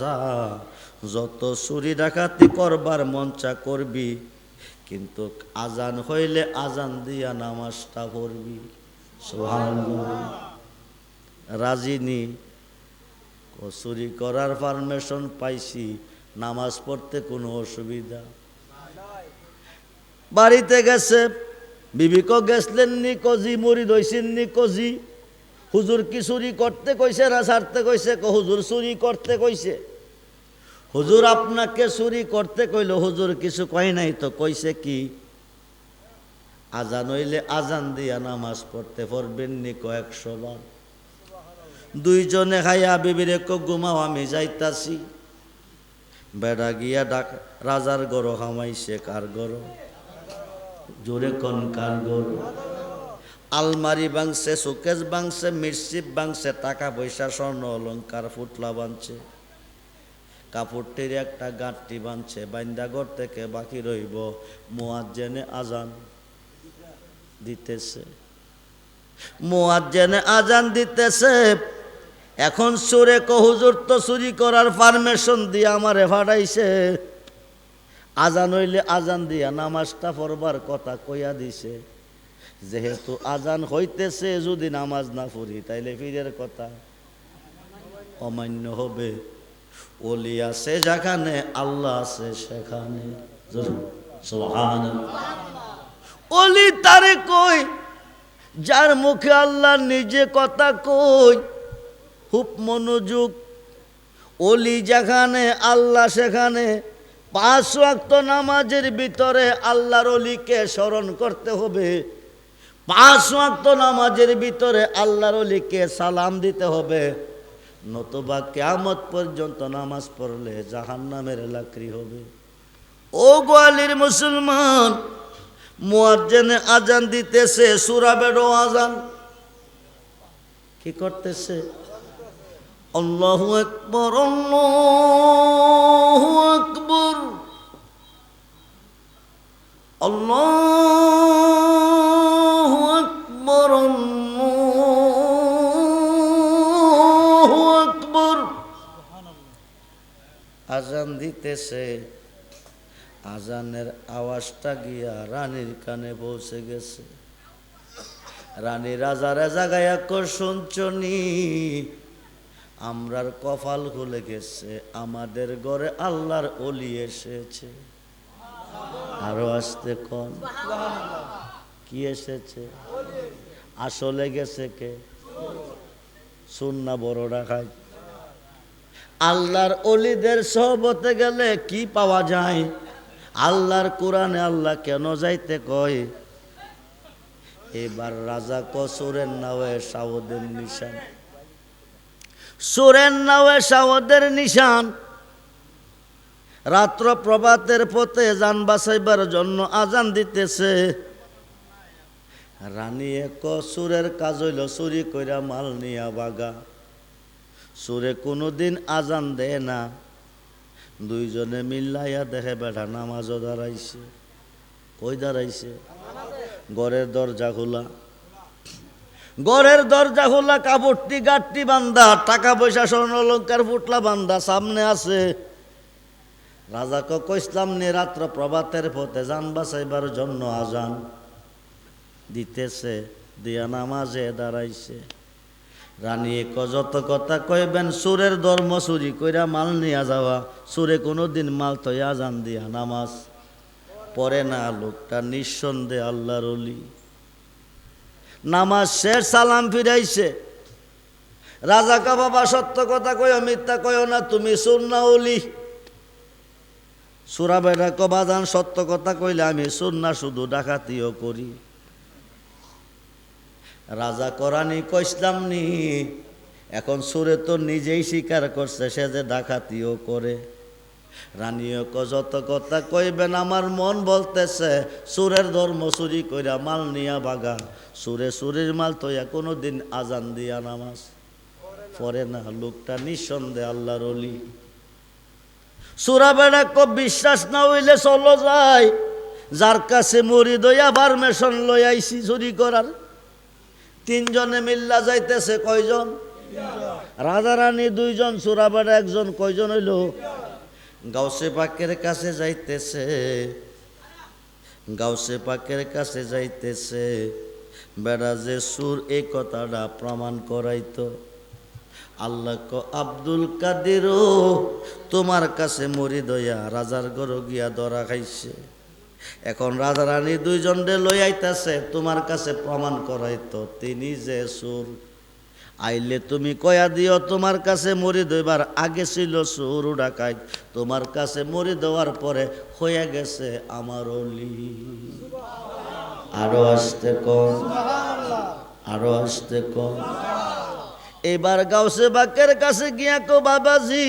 যা, যত চুরি ডাকাতি করবার মঞ্চা করবি, কিন্তু আজান হইলে আজান দিয়া নামাজটা পড়বি। রাজিনী চুরি করার পারমিশন পাইছি, নামাজ পড়তে কোনো অসুবিধা? বাড়িতে গেছে, বিবিক গেছলেন নি কজি মরি দইছেন নি কজি। হুজুর কি চুরি করতে কইছে না ছাড়তে কইছে? হুজুর চুরি করতে কইছে। হুজুর আপনাকে চুরি করতে কইল, হুজুর কিছু কয় নাই তো, কইছে কি? আজান হইলে আজান দিয়া নামাজ পড়তে পারবেন নি কয়েকশো বার। দুইজনে খাইয়া বিবিরে ঘুমাও, আমি যাইতাছি। বেড়া গিয়া ডাক, রাজার গরো হামাইছে কার গরো? জোরে কন, কার গরো? আলমারি বাংছে শোকেস বাংছে মির্চিপ বাংছে টাকা পয়সা, স্বর্ণ অলঙ্কার ফুটলা বানছে কাপড়টির একটা গাঁটটি বানছে বাইন্দা ঘর থেকে বাকি রইব মোয়াজ্জেনে আজান দিতেছে। মোয়াজ্জেনে আজান দিতেছে, এখন সুরে কহুজুর তো চুরি করার পারমিশন দিয়ে আমারে ফাটাইছে। আজান হইলে আজান দিয়া নামাজটা পড়বার কথা কইয়া দিছে। যেহেতু আজান হইতেছে, যদি নামাজ না পড়ি, তাইলে ফিরের কথা। অমান্য হবে। ওলি আছে যেখানে, আল্লাহ আছে সেখানে। ওলি তারে কই? যার মুখে আল্লাহ নিজে কথা কই, খুব মনোযোগ। ওলি যেখানে, আল্লাহ সেখানে। পাঁচ ওয়াক্ত নামাজের ভিতরে আল্লাহর অলিকে স্মরণ করতে হবে। পাঁচ ওয়াক্ত নামাজের ভিতরে আল্লাহর অলিকে সালাম দিতে হবে। নতুবা কেয়ামত পর্যন্ত নামাজ পড়লে জাহান নামের লাকড়ি হবে। ও গোয়ালির মুসলমান, মুয়াজ্জেনে আজান দিতেছে সুরাবেরও আজান কি করতেছে? আল্লাহু আকবর আল্লাহু আকবর। আল্লাহু আজান আজানের আওয়াজটা গিয়া রানীর কানে পৌঁছে গেছে। রানী রাজারা জাগাইয়া কর শুনছনি আমরার কপাল খুলে গেছে, আমাদের ঘরে আল্লাহর অলি এসেছে। আরও আসতে কন। কি এসেছে? আসলে গেছে কে? সুন্না বড়রা খায়। আল্লাহর অলিদের সহবতে গেলে কি পাওয়া যায়? আল্লাহর কোরআনে আল্লাহ কেন যাইতে কয়? এবার রাজা ক সুরের নাওয়ে সাউদের নিশান। সুরের নাওয়ে সাউদের নিশান। রাত্র প্রভাতের পথে যান বাসাইবার জন্য আজান দিতেছে। রানী এক সুরের কাজ হইল চুরি কইরা মাল নিয়া বাগা। সুরে কোনোদিন আজান দেয় না। দুইজনে মিল্লাইয়া দেখে বেটা নামাজও দাঁড়াইছে। কই দাঁড়াইছে? ঘরের দরজা খোলা। ঘরের দরজা খোলা, কাপড়টি গাঠটি বান্ধা, টাকা পয়সা, স্বর্ণ অলঙ্কার ফুটলা বান্ধা, সামনে আছে। রাজা কক ইসলাম নে রাত্র প্রভাতের পথে যান বাঁচাইবার জন্য আজান দিতেছে, দিয়া নামাজে দাঁড়াইছে। রানী যত কথা কইবেন, সুরের ধর্ম চুরি কইরা মাল নিয়া যাওয়া। সুরে কোনো দিন মাল তৈ আজান দিয়া নামাজ। পরে না লোকটা নিঃসন্দেহ আল্লাহর অলি। নামাজ শেষ, সালাম ফিরাইছে। রাজা কা বাবা সত্য কথা কয় মিথ্যা কয় না, তুমি সুন্না অলি। সুরা বেড়া কবাদান সত্য কথা কইলে আমি সুন্না শুধু ডাকাতিও করি। রাজা করানি কইসলাম নি। এখন সুরে তো নিজেই স্বীকার করছে, সে যে ডাকাতিও করে। রানীও যত কথা কইবেন আমার মন বলতেছে, সুরের ধর্ম চুরি কইরা মাল নিয়া বাগা। সুরে সুরের মাল তৈয়া কোনো দিন আজান দিয়া নামাজ। পরে না, লোকটা নিঃসন্দেহে আল্লাহর অলি সুরা বেড়া বিশ্বাস না হইলে চলো যায় যার কাছে মরি দইয়া পারমিশন লই আইছি চুরি করার। তিনজনে মিল্লা যাইতেছে কয়জন? রানী দুইজন সুরাবাড়া একজন, কয়জন হইল? গাউসে পাকের কাছে যাইতেছে। গাউসে পাকের কাছে যাইতেছে। বেড়া যে সুর এই কথাটা প্রমাণ করাইতো। আল্লাহ ক, আব্দুল কাদেরও তোমার কাছে মরি দয়া রাজার ঘর গিয়া ধরা খাইছে। এখন রাজা রানী দুইজন লই আইতাছে, তোমার কাছে প্রমাণ করাইতো তিনি যে সুর। আইলে তুমি কয়া দিও, তোমার কাছে মরি দইবার আগে ছিল সুর ডাকাই, তোমার কাছে মরি দেওয়ার পরে হয়ে গেছে আমার অলি। আরও আসতে কম আরও আসতে কম এবার গাউসে বাকের কাছে গিয়া কো, বাবাজি,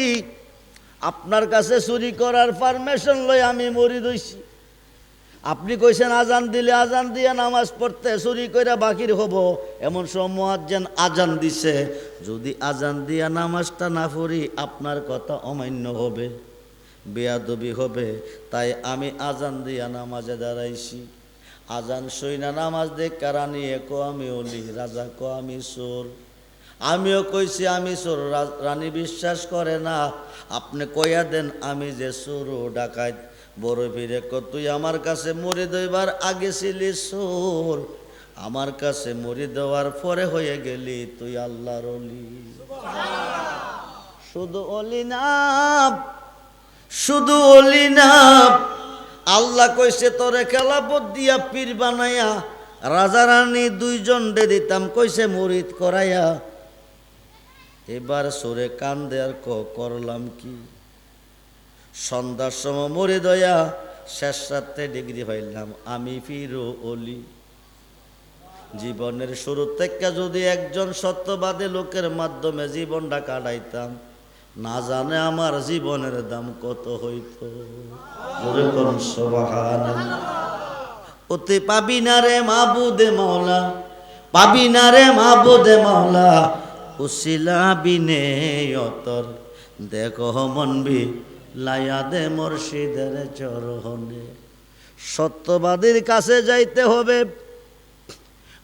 আপনার কাছে চুরি করার পারমিশন লই আমি মরি দইছি। আপনি কইছেন আজান দিলে আজান দিয়ে নামাজ পড়তে চুরি কইরা বাকির হব। এমন সময় আজান দিছে। যদি আজান দিয়া নামাজটা না পড়ি, আপনার কথা অমান্য হবে, বেয়াদবি হবে। তাই আমি আজান দিয়া নামাজে দাঁড়াইছি। আজান সই না নামাজ দেখ কারানিয়ে কো, আমি অলি, রাজা কো, আমি চোর। আমিও কইছি, আমি চোর, রা- রানী বিশ্বাস করে না। আপনি কইয়া দেন, আমি যে চোর ও ডাকাত বড় ক তুই আমার কাছে মরে দইবার আগে ছিলি চোর আমার কাছে মরে দেওয়ার পরে হয়ে গেলি তুই আল্লাহর অলি। শুধু অলি না শুধু অলি না আল্লাহ কইছে তোরে খেলাপত দিয়া পীর বানাইয়া রাজা রানী দুইজন দে দিতাম কইছে মরিদ করাইয়া এবার সরে কান দেয়ার ক করলাম কি? সন্ধ্যার সময় মরে দয়া, শেষ রাত্রে ডিগ্রি পাইলাম আমি ফিরো অলি জীবনের শুরু থেকে যদি একজন সত্যবাদী লোকের মাধ্যমে জীবনটা কাটাইতাম, না জানে আমার জীবনের দাম কত হইত। ওতে পাবি না রে মাবুদে মাওলা, পাবি না রে মাবুদে মাওলা, উসিলা বিনে অতর, দেখো মনবি লায়া দে মুর্শিদের চরহনে সত্যবাদীর কাছে যাইতে হবে।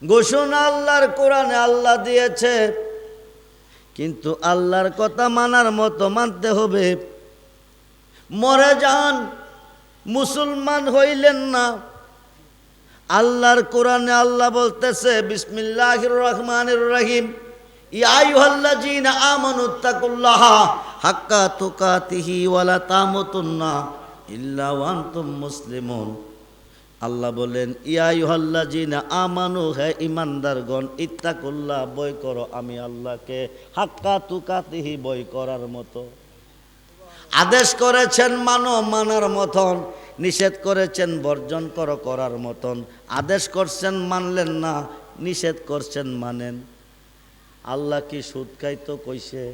ঘোষণা আল্লাহর কোরআনে আল্লাহ দিয়েছে। কিন্তু আল্লাহর কথা মানার মতো মানতে হবে। মরে যান, মুসলমান হইলেন না। আল্লাহর কোরআনে আল্লাহ বলতেছে, বিসমিল্লাহির রহমানির রহিম, ইয়া আইয়ুহাল্লাযীনা আমানুত্তাকুল্লাহ হাক্কা তুকাতিহি ওয়ালা তামুতুন্না ইল্লা ওয়া আনতুম মুসলিমুন। আল্লাহ বলেন ইয়াইহাল্লাযীনা আমানু, হে ইমানদারগণ ইত্তাকুল্লাহ বয় করো, আমি আল্লাহকে হাক্কা তুকাতিহি বয় করার মতো। আদেশ করেছেন মানো, মানার মতন। নিষেধ করেছেন, বর্জন করো, করার মতন। আদেশ করছেন, মানলেন না, নিষেধ করছেন, মানেন। আল্লাহ কি সুদ খাইতো কইছে?